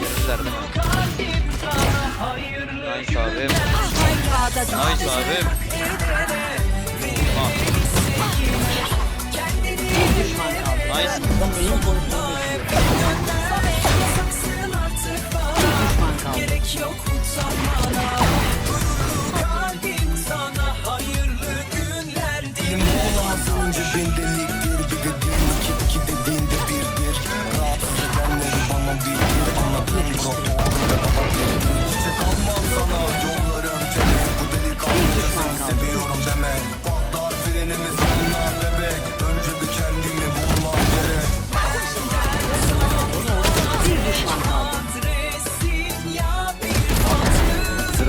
Güzel mi? Nice abim. Nice abim. Oha. Nice. Gerek yok utanmana Kalbim sana hayırlı günler dilerim Cebinde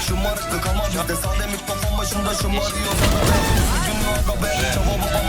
şımarıklık ama bizde sade mikrofon başında şımarıyor sana Gün yok haber çababa